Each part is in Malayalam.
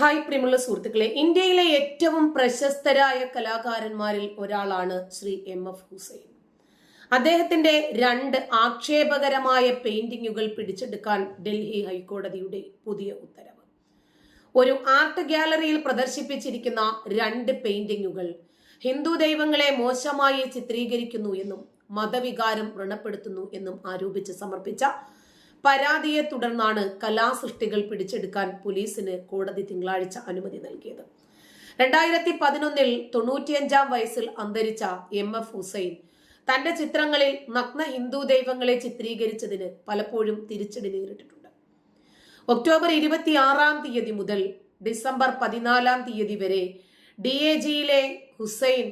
ഹായ് പ്രിയമുള്ള സുഹൃത്തുക്കളെ ഇന്ത്യയിലെ ഏറ്റവും പ്രശസ്തരായ കലാകാരന്മാരിൽ ഒരാളാണ് ശ്രീ എം എഫ് ഹുസൈൻ. അദ്ദേഹത്തിന്റെ രണ്ട് ആക്ഷേപകരമായ പെയിന്റിങ്ങുകൾ പിടിച്ചെടുക്കാൻ ഡൽഹി ഹൈക്കോടതിയുടെ പുതിയ ഉത്തരവ്. ഒരു ആർട്ട് ഗാലറിയിൽ പ്രദർശിപ്പിച്ചിരിക്കുന്ന രണ്ട് പെയിന്റിങ്ങുകൾ ഹിന്ദു ദൈവങ്ങളെ മോശമായി ചിത്രീകരിക്കുന്നു എന്നും മതവികാരം വ്രണപ്പെടുത്തുന്നു എന്നും ആരോപിച്ച് സമർപ്പിച്ച പരാതിയെ തുടർന്നാണ് കലാസൃഷ്ടികൾ പിടിച്ചെടുക്കാൻ പോലീസിന് കോടതി തിങ്കളാഴ്ച അനുമതി നൽകിയത്. രണ്ടായിരത്തി പതിനൊന്നിൽ തൊണ്ണൂറ്റിയഞ്ചാം വയസ്സിൽ അന്തരിച്ച എം എഫ് ഹുസൈൻ തന്റെ ചിത്രങ്ങളിൽ നഗ്ന ഹിന്ദു ദൈവങ്ങളെ ചിത്രീകരിച്ചതിന് പലപ്പോഴും തിരിച്ചടി നേരിട്ടിട്ടുണ്ട്. ഒക്ടോബർ ഇരുപത്തിയാറാം തീയതി മുതൽ ഡിസംബർ പതിനാലാം തീയതി വരെ ഡി എ ജിയിലെ ഹുസൈൻ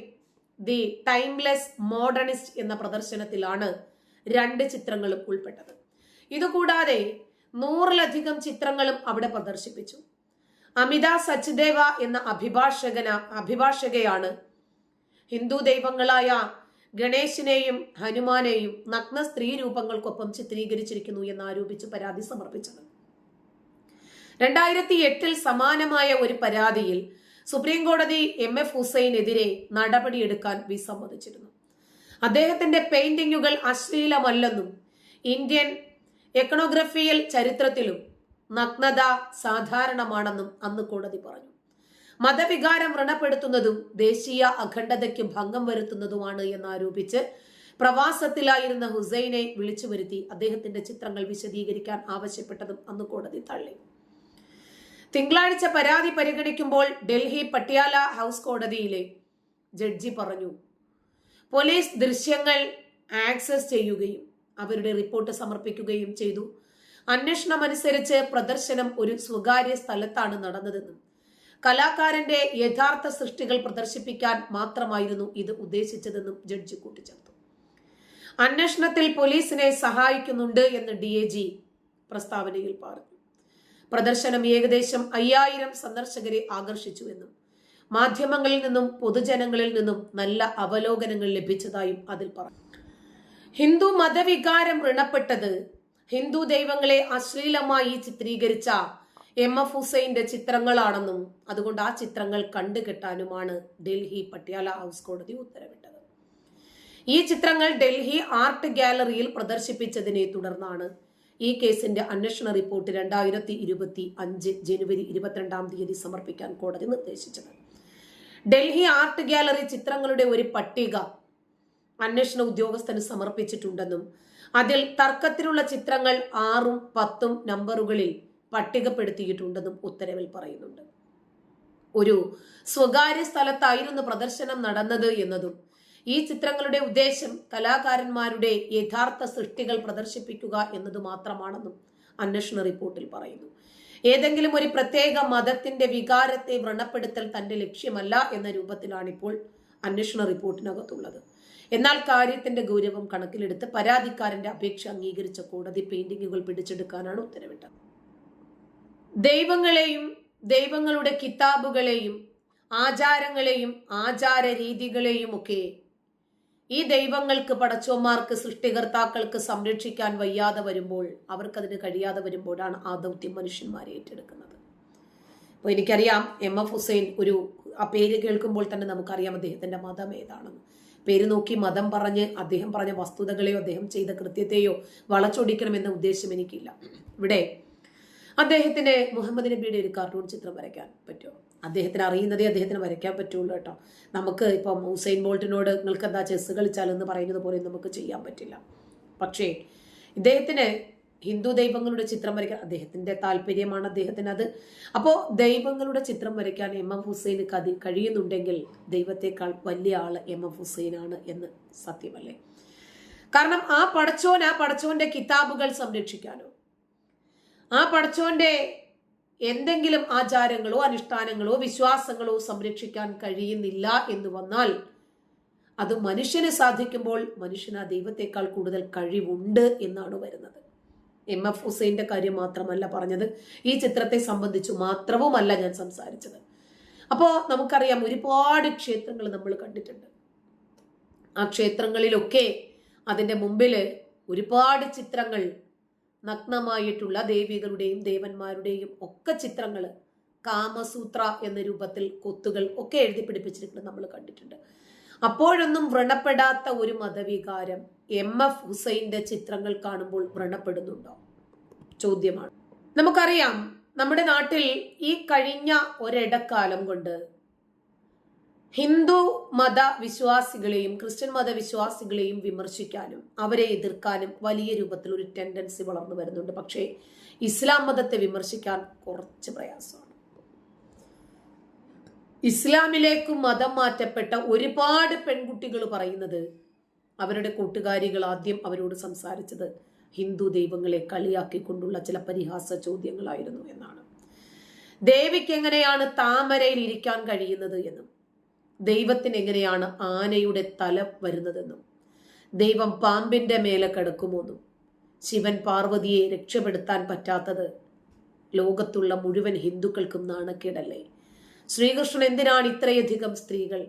ദി ടൈംലെസ് മോഡേണിസ്റ്റ് എന്ന പ്രദർശനത്തിലാണ് രണ്ട് ചിത്രങ്ങളും ഉൾപ്പെട്ടത്. ഇതുകൂടാതെ നൂറിലധികം ചിത്രങ്ങളും അവിടെ പ്രദർശിപ്പിച്ചു. അമിത സച്ദേവ എന്ന അഭിഭാഷകന അഭിഭാഷകയാണ് ഹിന്ദു ദൈവങ്ങളായ ഗണേശിനെയും ഹനുമാനെയും നഗ്ന സ്ത്രീ രൂപങ്ങൾക്കൊപ്പം ചിത്രീകരിച്ചിരിക്കുന്നു എന്ന് ആരോപിച്ച് പരാതി സമർപ്പിച്ചത്. രണ്ടായിരത്തി എട്ടിൽ സമാനമായ ഒരു പരാതിയിൽ സുപ്രീം കോടതി എം എഫ് ഹുസൈനെതിരെ നടപടിയെടുക്കാൻ വിസമ്മതിച്ചിരുന്നു. അദ്ദേഹത്തിന്റെ പെയിന്റിങ്ങുകൾ അശ്ലീലമല്ലെന്നും ഇന്ത്യൻ എക്കണോഗ്രഫിയൽ ചരിത്രത്തിലും നഗ്നത സാധാരണമാണെന്നും അന്ന് കോടതി പറഞ്ഞു. മതവികാരം വ്രണപ്പെടുത്തുന്നതും ദേശീയ അഖണ്ഡതയ്ക്ക് ഭംഗം വരുത്തുന്നതുമാണ് എന്നാരോപിച്ച് പ്രവാസത്തിലായിരുന്ന ഹുസൈനെ വിളിച്ചു വരുത്തി അദ്ദേഹത്തിന്റെ ചിത്രങ്ങൾ വിശദീകരിക്കാൻ ആവശ്യപ്പെട്ടതും അന്ന് കോടതി തള്ളി. തിങ്കളാഴ്ച പരാതി പരിഗണിക്കുമ്പോൾ ഡൽഹി പട്യാല ഹൗസ് കോടതിയിലെ ജഡ്ജി പറഞ്ഞു പോലീസ് ദൃശ്യങ്ങൾ ആക്സസ് ചെയ്യുകയും അവരുടെ റിപ്പോർട്ട് സമർപ്പിക്കുകയും ചെയ്തു. അന്വേഷണം അനുസരിച്ച് പ്രദർശനം ഒരു സ്വകാര്യ സ്ഥലത്താണ് നടന്നതെന്നും കലാകാരന്റെ യഥാർത്ഥ സൃഷ്ടികൾ പ്രദർശിപ്പിക്കാൻ മാത്രമായിരുന്നു ഇത് ഉദ്ദേശിച്ചതെന്നും ജഡ്ജി കൂട്ടിച്ചേർത്തു. അന്വേഷണത്തിൽ പോലീസിനെ സഹായിക്കുന്നുണ്ട് എന്ന് ഡി എ ജി പ്രസ്താവനയിൽ പറഞ്ഞു. പ്രദർശനം ഏകദേശം അയ്യായിരം സന്ദർശകരെ ആകർഷിച്ചു എന്നും മാധ്യമങ്ങളിൽ നിന്നും പൊതുജനങ്ങളിൽ നിന്നും നല്ല അവലോകനങ്ങൾ ലഭിച്ചതായും അതിൽ പറഞ്ഞു. ഹിന്ദു മതവികാരം ഋണപ്പെട്ടത് ഹിന്ദു ദൈവങ്ങളെ അശ്ലീലമായി ചിത്രീകരിച്ച എം എഫ് ഹുസൈന്റെ ചിത്രങ്ങളാണെന്നും അതുകൊണ്ട് ആ ചിത്രങ്ങൾ കണ്ടുകെട്ടാനുമാണ് ഡൽഹി പട്യാല ഹൗസ് കോടതി ഉത്തരവിട്ടത്. ഈ ചിത്രങ്ങൾ ഡൽഹി ആർട്ട് ഗാലറിയിൽ പ്രദർശിപ്പിച്ചതിനെ തുടർന്നാണ് ഈ കേസിന്റെ അന്വേഷണ റിപ്പോർട്ട് രണ്ടായിരത്തി ഇരുപത്തി അഞ്ച് ജനുവരി ഇരുപത്തിരണ്ടാം തീയതി സമർപ്പിക്കാൻ കോടതി നിർദ്ദേശിച്ചത്. ഡൽഹി ആർട്ട് ഗാലറി ചിത്രങ്ങളുടെ ഒരു പട്ടിക അന്വേഷണ ഉദ്യോഗസ്ഥന് സമർപ്പിച്ചിട്ടുണ്ടെന്നും അതിൽ തർക്കത്തിലുള്ള ചിത്രങ്ങൾ ആറും പത്തും നമ്പറുകളിൽ പട്ടികപ്പെടുത്തിയിട്ടുണ്ടെന്നും ഉത്തരവിൽ പറയുന്നുണ്ട്. ഒരു സ്വകാര്യ സ്ഥലത്തായിരുന്നു പ്രദർശനം നടന്നത് എന്നതും ഈ ചിത്രങ്ങളുടെ ഉദ്ദേശം കലാകാരന്മാരുടെ യഥാർത്ഥ സൃഷ്ടികൾ പ്രദർശിപ്പിക്കുക എന്നത് മാത്രമാണെന്നും അന്വേഷണ റിപ്പോർട്ടിൽ പറയുന്നു. ഏതെങ്കിലും ഒരു പ്രത്യേക മതത്തിന്റെ വികാരത്തെ വ്രണപ്പെടുത്തൽ തന്റെ ലക്ഷ്യമല്ല എന്ന രൂപത്തിലാണ് ഇപ്പോൾ അന്വേഷണ റിപ്പോർട്ടിനകത്തുള്ളത്. എന്നാൽ കാര്യത്തിന്റെ ഗൗരവം കണക്കിലെടുത്ത് പരാതിക്കാരന്റെ അപേക്ഷ അംഗീകരിച്ച കോടതി പെയിന്റിങ്ങുകൾ പിടിച്ചെടുക്കാനാണ് ഉത്തരവിട്ടത്. ദൈവങ്ങളെയും ദൈവങ്ങളുടെ കിതാബുകളെയും ആചാരങ്ങളെയും ആചാര രീതികളെയും ഒക്കെ ഈ ദൈവങ്ങൾക്ക് പടച്ചോന്മാർക്ക് സൃഷ്ടികർത്താക്കൾക്ക് സംരക്ഷിക്കാൻ വയ്യാതെ വരുമ്പോൾ അവർക്കതിന് കഴിയാതെ വരുമ്പോഴാണ് ആ ദൗത്യം മനുഷ്യന്മാരെ ഏറ്റെടുക്കുന്നത്. അപ്പോൾ എനിക്കറിയാം എം എഫ് ഹുസൈൻ ഒരു ആ പേര് കേൾക്കുമ്പോൾ തന്നെ നമുക്കറിയാം അദ്ദേഹത്തിന്റെ മതം ഏതാണെന്ന്. പേര് നോക്കി മതം പറഞ്ഞ് അദ്ദേഹം പറഞ്ഞ വസ്തുതകളെയോ അദ്ദേഹം ചെയ്ത കൃത്യത്തെയോ വളച്ചൊടിക്കണമെന്ന ഉദ്ദേശം എനിക്കില്ല. ഇവിടെ അദ്ദേഹത്തിന് മുഹമ്മദ് നബിയുടെ ഒരു കാർട്ടൂൺ ചിത്രം വരയ്ക്കാൻ പറ്റുമോ? അദ്ദേഹത്തിന് അറിയുന്നതേ അദ്ദേഹത്തിന് വരയ്ക്കാൻ പറ്റുള്ളൂ കേട്ടോ. നമുക്ക് ഇപ്പം ഹുസൈൻ ബോൾട്ടിനോട് നിങ്ങൾക്ക് എന്താ ചെസ് കളിച്ചാലെന്ന് പറയുന്നത് പോലെ നമുക്ക് ചെയ്യാൻ പറ്റില്ല. പക്ഷേ ഇദ്ദേഹത്തിന് ഹിന്ദു ദൈവങ്ങളുടെ ചിത്രം വരയ്ക്കാൻ അദ്ദേഹത്തിന്റെ താല്പര്യമാണ് അദ്ദേഹത്തിന് അത്. അപ്പോൾ ദൈവങ്ങളുടെ ചിത്രം വരയ്ക്കാൻ എം എം ഹുസൈന് കതി കഴിയുന്നുണ്ടെങ്കിൽ ദൈവത്തെക്കാൾ വലിയ ആൾ എം എം ഹുസൈനാണ് എന്ന് സത്യമല്ലേ? കാരണം ആ പടച്ചോൻ ആ പടച്ചോന്റെ കിതാബുകൾ സംരക്ഷിക്കാനോ ആ പടച്ചോന്റെ എന്തെങ്കിലും ആചാരങ്ങളോ അനുഷ്ഠാനങ്ങളോ വിശ്വാസങ്ങളോ സംരക്ഷിക്കാൻ കഴിയുന്നില്ല എന്ന് വന്നാൽ അത് മനുഷ്യന് സാധിക്കുമ്പോൾ മനുഷ്യന് ആ ദൈവത്തെക്കാൾ കൂടുതൽ കഴിവുണ്ട് എന്നാണ് വരുന്നത്. എം എഫ് ഹുസൈന്റെ കാര്യം മാത്രമല്ല പറഞ്ഞത്. ഈ ചിത്രത്തെ സംബന്ധിച്ചു മാത്രവുമല്ല ഞാൻ സംസാരിച്ചത്. അപ്പോൾ നമുക്കറിയാം ഒരുപാട് ക്ഷേത്രങ്ങൾ നമ്മൾ കണ്ടിട്ടുണ്ട്. ആ ക്ഷേത്രങ്ങളിലൊക്കെ അതിന്റെ മുമ്പിൽ ഒരുപാട് ചിത്രങ്ങൾ നഗ്നമായിട്ടുള്ള ദേവികളുടെയും ദേവന്മാരുടെയും ഒക്കെ ചിത്രങ്ങൾ കാമസൂത്ര എന്ന രൂപത്തിൽ കൊത്തുകൾ ഒക്കെ എഴുതി പിടിപ്പിച്ചിരിക്കുന്നത് നമ്മൾ കണ്ടിട്ടുണ്ട്. അപ്പോഴൊന്നും വ്രണപ്പെടാത്ത ഒരു മതവികാരം എം എഫ് ഹുസൈന്റെ ചിത്രങ്ങൾ കാണുമ്പോൾ വ്രണപ്പെടുന്നുണ്ടോ? ചോദ്യമാണ്. നമുക്കറിയാം നമ്മുടെ നാട്ടിൽ ഈ കഴിഞ്ഞ ഒരിടക്കാലം കൊണ്ട് ഹിന്ദു മത വിശ്വാസികളെയും ക്രിസ്ത്യൻ മത വിശ്വാസികളെയും വിമർശിക്കാനും അവരെ എതിർക്കാനും വലിയ രൂപത്തിൽ ഒരു ടെൻഡൻസി വളർന്നു വരുന്നുണ്ട്. പക്ഷേ ഇസ്ലാം മതത്തെ വിമർശിക്കാൻ കുറച്ച് പ്രയാസമാണ്. ഇസ്ലാമിലേക്ക് മതം മാറ്റപ്പെട്ട ഒരുപാട് പെൺകുട്ടികൾ പറയുന്നത് അവരുടെ കൂട്ടുകാരികൾ ആദ്യം അവരോട് സംസാരിച്ചത് ഹിന്ദു ദൈവങ്ങളെ കളിയാക്കിക്കൊണ്ടുള്ള ചില പരിഹാസ ചോദ്യങ്ങളായിരുന്നു എന്നാണ്. ദേവിക്ക് എങ്ങനെയാണ് താമരയിൽ ഇരിക്കാൻ കഴിയുന്നത് എന്നും ദൈവത്തിന് എങ്ങനെയാണ് ആനയുടെ തല വരുന്നതെന്നും ദൈവം പാമ്പിന്റെ മേലെ കിടക്കുമോന്നും ശിവൻ പാർവതിയെ രക്ഷപ്പെടുത്താൻ പറ്റാത്തത് ലോകത്തുള്ള മുഴുവൻ ഹിന്ദുക്കൾക്കും നാണക്കേടല്ലേ? ശ്രീകൃഷ്ണൻ എന്തിനാണ് ഇത്രയധികം സ്ത്രീകൾ?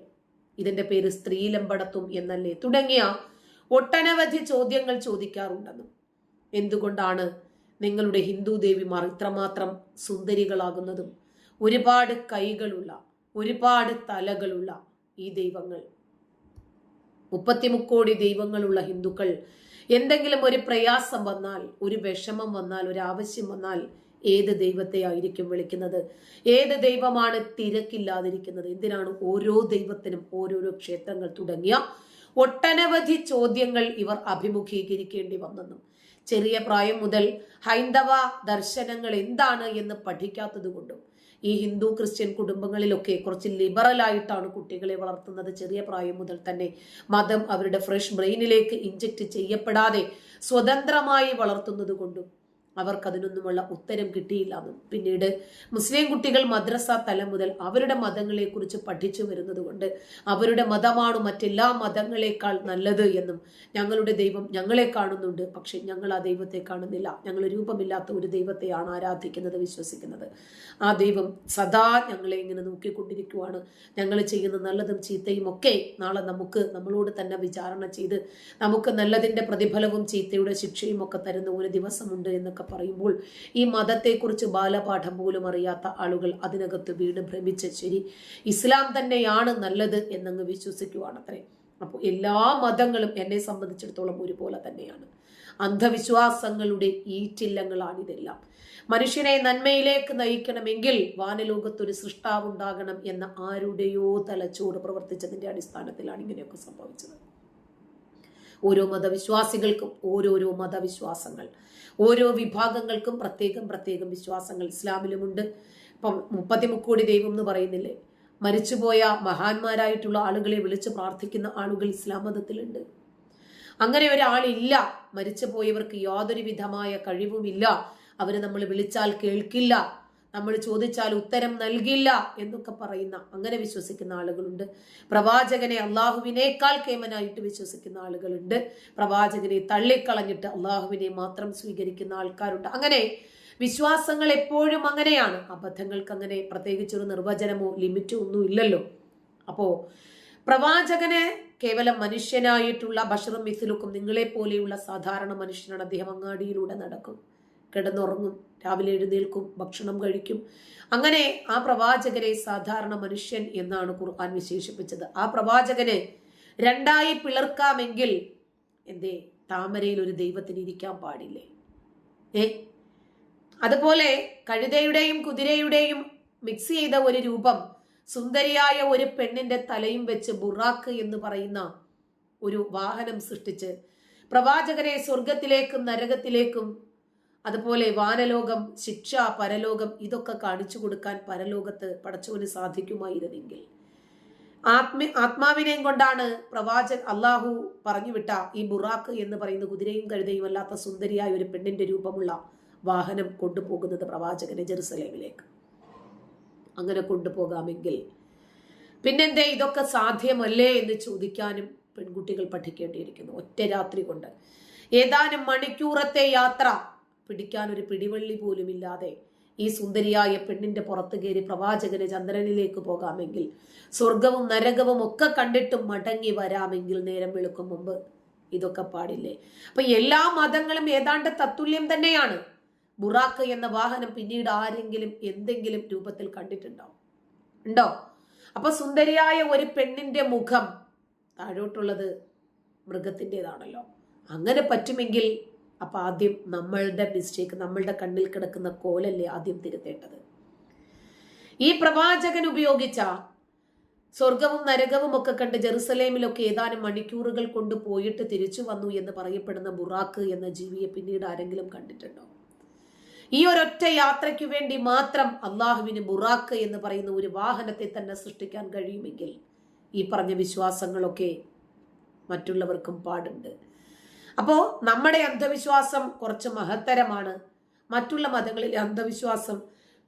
ഇതിന്റെ പേര് സ്ത്രീലമ്പടത്തും എന്നല്ലേ? തുടങ്ങിയ ഒട്ടനവധി ചോദ്യങ്ങൾ ചോദിക്കാറുണ്ടെന്നും. എന്തുകൊണ്ടാണ് നിങ്ങളുടെ ഹിന്ദു ദേവിമാർ ഇത്രമാത്രം സുന്ദരികളാകുന്നതും? ഒരുപാട് കൈകളുള്ള ഒരുപാട് തലകളുള്ള ഈ ദൈവങ്ങൾ. മുപ്പത്തിമുക്കോടി ദൈവങ്ങളുള്ള ഹിന്ദുക്കൾ എന്തെങ്കിലും ഒരു പ്രയാസം വന്നാൽ ഒരു വിഷമം വന്നാൽ ഒരു ആവശ്യം വന്നാൽ ഏത് ദൈവത്തെ ആയിരിക്കും വിളിക്കുന്നത്? ഏത് ദൈവമാണ് തിരക്കില്ലാതിരിക്കുന്നത്? എന്തിനാണ് ഓരോ ദൈവത്തിനും ഓരോരോ ക്ഷേത്രങ്ങൾ തുടങ്ങിയ ഒട്ടനവധി ചോദ്യങ്ങൾ ഇവർ അഭിമുഖീകരിക്കേണ്ടി വന്നെന്നും. ചെറിയ പ്രായം മുതൽ ഹൈന്ദവ ദർശനങ്ങൾ എന്താണ് എന്ന് പഠിക്കാത്തത് കൊണ്ടും ഈ ഹിന്ദു ക്രിസ്ത്യൻ കുടുംബങ്ങളിലൊക്കെ കുറച്ച് ലിബറൽ ആയിട്ടാണ് കുട്ടികളെ വളർത്തുന്നത്. ചെറിയ പ്രായം മുതൽ തന്നെ മതം അവരുടെ ഫ്രഷ് ബ്രെയിനിലേക്ക് ഇഞ്ചക്ട് ചെയ്യപ്പെടാതെ സ്വതന്ത്രമായി വളർത്തുന്നത് കൊണ്ടും അവർക്കതിനൊന്നുമുള്ള ഉത്തരം കിട്ടിയില്ല എന്നും പിന്നീട് മുസ്ലിം കുട്ടികൾ മദ്രസ തലം മുതൽ അവരുടെ മതങ്ങളെക്കുറിച്ച് പഠിച്ചു വരുന്നത് കൊണ്ട് അവരുടെ മതമാണ് മറ്റെല്ലാ മതങ്ങളെക്കാൾ നല്ലത് എന്നും ഞങ്ങളുടെ ദൈവം ഞങ്ങളെ കാണുന്നുണ്ട്. പക്ഷെ ഞങ്ങൾ ആ ദൈവത്തെ കാണുന്നില്ല. ഞങ്ങൾ രൂപമില്ലാത്ത ഒരു ദൈവത്തെയാണ് ആരാധിക്കുന്നത് വിശ്വസിക്കുന്നത്. ആ ദൈവം സദാ ഞങ്ങളെ ഇങ്ങനെ നോക്കിക്കൊണ്ടിരിക്കുവാണ്. ഞങ്ങൾ ചെയ്യുന്ന നല്ലതും ചീത്തയും ഒക്കെ നാളെ നമുക്ക് നമ്മളോട് തന്നെ വിചാരണ ചെയ്ത് നമുക്ക് നല്ലതിന്റെ പ്രതിഫലവും ചീത്തയുടെ ശിക്ഷയും ഒക്കെ തരുന്ന ഒരു ദിവസമുണ്ട് എന്നൊക്കെ പറയുമ്പോൾ ഈ മതത്തെക്കുറിച്ച് ബാലപാഠം പോലും അറിയാത്ത ആളുകൾ അതിനകത്ത് വീണ് ഭ്രമിച്ച് ശരി ഇസ്ലാം തന്നെയാണ് നല്ലത് എന്നങ്ങ് വിശ്വസിക്കുവാണത്രേ. അപ്പോൾ എല്ലാ മതങ്ങളും എന്നെ സംബന്ധിച്ചിടത്തോളം ഒരുപോലെ തന്നെയാണ്. അന്ധവിശ്വാസങ്ങളുടെ ഈറ്റില്ലങ്ങളാണിതെല്ലാം. മനുഷ്യനെ നന്മയിലേക്ക് നയിക്കണമെങ്കിൽ വാനലോകത്തൊരു സൃഷ്ടാവുണ്ടാകണം എന്ന ആരുടെയോ തലച്ചോട് പ്രവർത്തിച്ചതിന്റെ അടിസ്ഥാനത്തിലാണ് ഇങ്ങനെയൊക്കെ സംഭവിച്ചത്. ഓരോ മതവിശ്വാസികൾക്കും ഓരോരോ മതവിശ്വാസങ്ങൾ. ഓരോ വിഭാഗങ്ങൾക്കും പ്രത്യേകം പ്രത്യേകം വിശ്വാസങ്ങൾ ഇസ്ലാമിലുമുണ്ട്. ഇപ്പം മുപ്പത്തിമുക്കോടി ദൈവം എന്ന് പറയുന്നില്ലേ? മരിച്ചുപോയ മഹാന്മാരായിട്ടുള്ള ആളുകളെ വിളിച്ച് പ്രാർത്ഥിക്കുന്ന ആളുകൾ ഇസ്ലാം മതത്തിലുണ്ട്. അങ്ങനെ ഒരാളില്ല മരിച്ചു പോയവർക്ക് യാതൊരു വിധമായ കഴിവുമില്ല അവരെ നമ്മൾ വിളിച്ചാൽ കേൾക്കില്ല നമ്മൾ ചോദിച്ചാൽ ഉത്തരം നൽകില്ല എന്നൊക്കെ പറയുന്ന അങ്ങനെ വിശ്വസിക്കുന്ന ആളുകളുണ്ട്. പ്രവാചകനെ അള്ളാഹുവിനേക്കാൾ കേമനായിട്ട് വിശ്വസിക്കുന്ന ആളുകളുണ്ട്. പ്രവാചകനെ തള്ളിക്കളഞ്ഞിട്ട് അള്ളാഹുവിനെ മാത്രം സ്വീകരിക്കുന്ന ആൾക്കാരുണ്ട്. അങ്ങനെ വിശ്വാസങ്ങൾ എപ്പോഴും അങ്ങനെയാണ്. അബദ്ധങ്ങൾക്ക് അങ്ങനെ പ്രത്യേകിച്ചൊരു നിർവചനമോ ലിമിറ്റോ ഒന്നും ഇല്ലല്ലോ. അപ്പോ പ്രവാചകനെ കേവലം മനുഷ്യനായിട്ടുള്ള ബഷറും മിസിലുക്കും നിങ്ങളെ പോലെയുള്ള സാധാരണ മനുഷ്യനാണ് അദ്ദേഹം അങ്ങാടിയിലൂടെ നടക്കും. കിടന്നുറങ്ങും. രാവിലെ എഴുന്നേൽക്കും ഭക്ഷണം കഴിക്കും. അങ്ങനെ ആ പ്രവാചകരെ സാധാരണ മനുഷ്യൻ എന്നാണ് ഖുർആൻ വിശേഷിപ്പിച്ചത്. ആ പ്രവാചകനെ രണ്ടായി പിളർക്കാമെങ്കിൽ എന്തേ? താമരയിൽ ഒരു ദൈവത്തിന് ഇരിക്കാൻ പാടില്ലേ? ഏ? അതുപോലെ കഴുതയുടെയും കുതിരയുടെയും മിക്സ് ചെയ്ത ഒരു രൂപം സുന്ദരിയായ ഒരു പെണ്ണിന്റെ തലയും വെച്ച് ബുറാക്ക് എന്ന് പറയുന്ന ഒരു വാഹനം സൃഷ്ടിച്ച് പ്രവാചകരെ സ്വർഗത്തിലേക്കും നരകത്തിലേക്കും അതുപോലെ വാനലോകം ശിക്ഷ പരലോകം ഇതൊക്കെ കാണിച്ചു കൊടുക്കാൻ പരലോകത്ത് പടച്ചവന് സാധിക്കുമായിരുന്നെങ്കിൽ. ആത്മ ആത്മാവിനെയും കൊണ്ടാണ് പ്രവാചൻ അള്ളാഹു പറഞ്ഞു വിട്ട ഈ ബുറാക്ക് എന്ന് പറയുന്ന കുതിരയും കഴുതയും അല്ലാത്ത സുന്ദരിയായ ഒരു പെണ്ണിന്റെ രൂപമുള്ള വാഹനം കൊണ്ടുപോകുന്നത് പ്രവാചകനെ ജെറുസലേമിലേക്ക്. അങ്ങനെ കൊണ്ടുപോകാമെങ്കിൽ പിന്നെന്തേ ഇതൊക്കെ സാധ്യമല്ലേ എന്ന് ചോദിക്കാനും പെൺകുട്ടികൾ പഠിക്കേണ്ടിയിരിക്കുന്നു. ഒറ്റ രാത്രി കൊണ്ട്. ഏതാനും മണിക്കൂറത്തെ യാത്ര പിടിക്കാൻ ഒരു പിടിവള്ളി പോലും ഇല്ലാതെ ഈ സുന്ദരിയായ പെണ്ണിന്റെ പുറത്ത് കയറി പ്രവാചകന് ചന്ദ്രനിലേക്ക് പോകാമെങ്കിൽ സ്വർഗവും നരകവും ഒക്കെ കണ്ടിട്ടും മടങ്ങി വരാമെങ്കിൽ നേരം വെളുക്കും മുമ്പ് ഇതൊക്കെ പാടില്ലേ? അപ്പൊ എല്ലാ മതങ്ങളും ഏതാണ്ട് തത്തുല്യം തന്നെയാണ്. ബുറാക്ക് എന്ന വാഹനം പിന്നീട് ആരെങ്കിലും എന്തെങ്കിലും രൂപത്തിൽ കണ്ടിട്ടുണ്ടോ? ഉണ്ടോ? അപ്പൊ സുന്ദരിയായ ഒരു പെണ്ണിന്റെ മുഖം താഴോട്ടുള്ളത് മൃഗത്തിന്റെതാണല്ലോ. അങ്ങനെ പറ്റുമെങ്കിൽ അപ്പൊ ആദ്യം നമ്മളുടെ മിസ്റ്റേക്ക് നമ്മളുടെ കണ്ണിൽ കിടക്കുന്ന കോലല്ലേ ആദ്യം തിരുത്തേണ്ടത്. ഈ പ്രവാചകൻ ഉപയോഗിച്ച സ്വർഗവും നരകവും ഒക്കെ കണ്ട് ജെറുസലേമിലൊക്കെ ഏതാനും മണിക്കൂറുകൾ കൊണ്ട് പോയിട്ട് തിരിച്ചു വന്നു എന്ന് പറയപ്പെടുന്ന ബുറാക്ക് എന്ന ജീവിയെ പിന്നീട് ആരെങ്കിലും കണ്ടിട്ടുണ്ടോ? ഈ ഒരൊറ്റ യാത്രയ്ക്ക് വേണ്ടി മാത്രം അള്ളാഹുവിന് ബുറാക്ക് എന്ന് പറയുന്ന ഒരു വാഹനത്തെ തന്നെ സൃഷ്ടിക്കാൻ കഴിയുമെങ്കിൽ ഈ പറഞ്ഞ വിശ്വാസങ്ങളൊക്കെ മറ്റുള്ളവർക്കും പാടുണ്ട്. അപ്പോൾ നമ്മുടെ അന്ധവിശ്വാസം കുറച്ച് മഹത്തരമാണ്. മറ്റുള്ള മതങ്ങളിൽ അന്ധവിശ്വാസം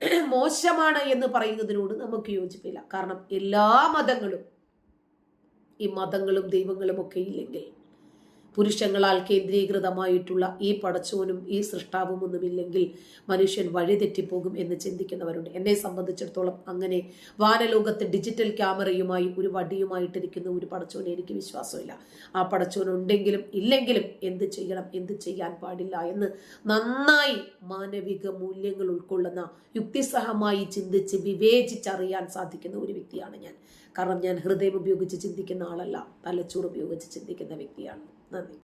മോശമാണ് എന്ന് പറയുന്നതിനോട് നമുക്ക് യോജിപ്പില്ല. കാരണം എല്ലാ മതങ്ങളും ഈ മതങ്ങളും ദൈവങ്ങളും ഒക്കെ ഇല്ലെങ്കിൽ പുരുഷങ്ങളാൽ കേന്ദ്രീകൃതമായിട്ടുള്ള ഈ പടച്ചോനും ഈ സൃഷ്ടാവും ഒന്നുമില്ലെങ്കിൽ മനുഷ്യൻ വഴിതെറ്റിപ്പോകും എന്ന് ചിന്തിക്കുന്നവരുണ്ട്. എന്നെ സംബന്ധിച്ചിടത്തോളം അങ്ങനെ വാനലോകത്ത് ഡിജിറ്റൽ ക്യാമറയുമായി ഒരു വടിയുമായിട്ടിരിക്കുന്ന ഒരു പടച്ചോനെ എനിക്ക് വിശ്വാസമില്ല. ആ പടച്ചോൻ ഉണ്ടെങ്കിലും ഇല്ലെങ്കിലും എന്ത് ചെയ്യണം എന്ത് ചെയ്യാൻ പാടില്ല എന്ന് നന്നായി മാനവിക മൂല്യങ്ങൾ ഉൾക്കൊള്ളുന്ന യുക്തിസഹമായി ചിന്തിച്ച് വിവേചിച്ചറിയാൻ സാധിക്കുന്ന ഒരു വ്യക്തിയാണ് ഞാൻ. കാരണം ഞാൻ ഹൃദയം ഉപയോഗിച്ച് ചിന്തിക്കുന്ന ആളല്ല തലച്ചോറ് ഉപയോഗിച്ച് ചിന്തിക്കുന്ന വ്യക്തിയാണ്. living